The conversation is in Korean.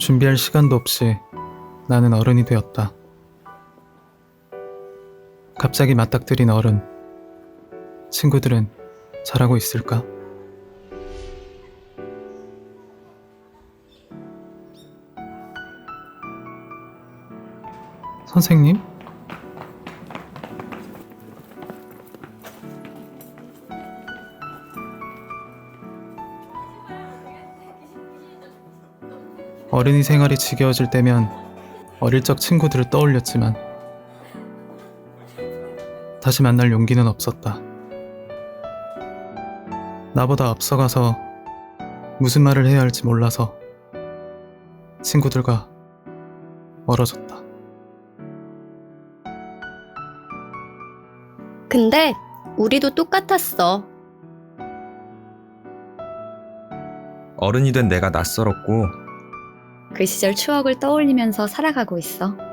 준비할 시간도 없이 나는 어른이 되었다. 갑자기 맞닥뜨린 어른. 친구들은 잘하고 있을까? 선생님? 어른이 생활이 지겨워질 때면 어릴 적 친구들을 떠올렸지만 다시 만날 용기는 없었다. 나보다 앞서가서 무슨 말을 해야 할지 몰라서 친구들과 멀어졌다. 근데 우리도 똑같았어. 어른이 된 내가 낯설었고 그 시절 추억을 떠올리면서 살아가고 있어.